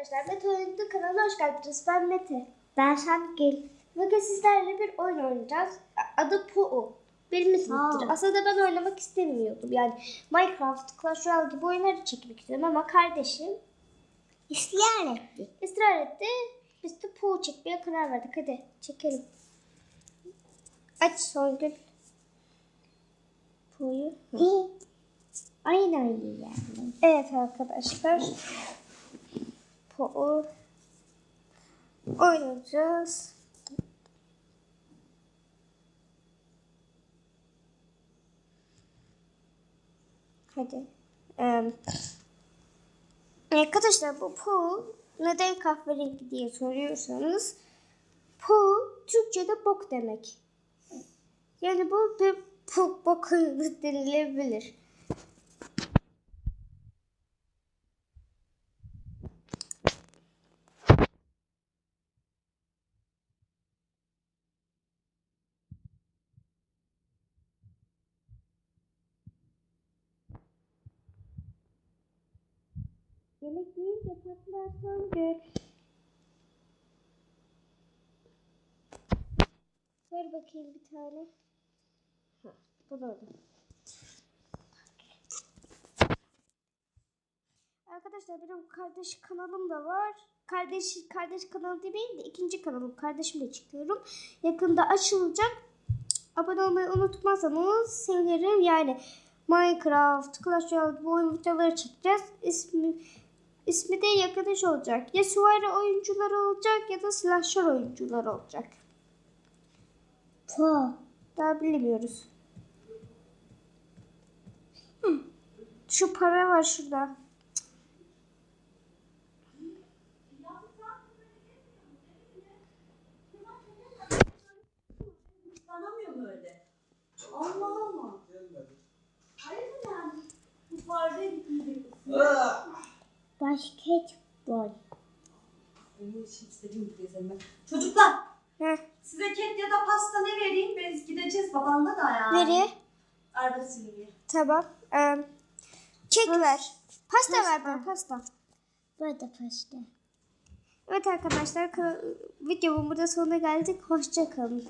arkadaşlar. Mete Oyuncu kanalına hoş geldiniz. Ben Mete. Ben Şengül. Bugün sizlerle bir oyun oynayacağız. Adı Poo. Bilmişsinizdir. Aa. Aslında ben oynamak istemiyordum. Yani Minecraft, Clash Royale gibi oyunları çekmek istedim ama kardeşim İsteyen etti. ısrar etti. Biz de Poo çekmeye karar verdik. Hadi çekelim. Aç Songül. Poo'yu. Oyun oynayacağım. Evet arkadaşlar. Poo oynayacağız. Hadi. Ee, arkadaşlar bu Poo neden kahverengi diye soruyorsanız Poo Türkçe'de bok demek. Yani bu bir bok denilebilir. Yemek yiyince patlarsan gör. Ver bakayım bir tane. Ha, bu da oldu. Arkadaşlar benim kardeş kanalım da var. Kardeş kardeş kanalı değil de ikinci kanalım. Kardeşimle çıkıyorum. Yakında açılacak. Abone olmayı unutmazsanız sevinirim. Yani Minecraft, Clash Royale bu oyun videoları çekeceğiz. İsmi İsmi de yakınış olacak. Ya süvari oyuncular olacak ya da slasher oyuncular olacak. Po. Daha bilmiyoruz. Hı. Şu para var şurada. Basketbol. Benim için istediğim gibi gezemem. Çocuklar Heh. size kek ya da pasta ne vereyim? Biz gideceğiz babanla da ya. Nereye? Arda Silvi'ye. Tamam. Ee, kek ver. Pasta ver bana pasta. Burada pasta. Evet arkadaşlar ka- videomun burada sonuna geldik. Hoşça kalın.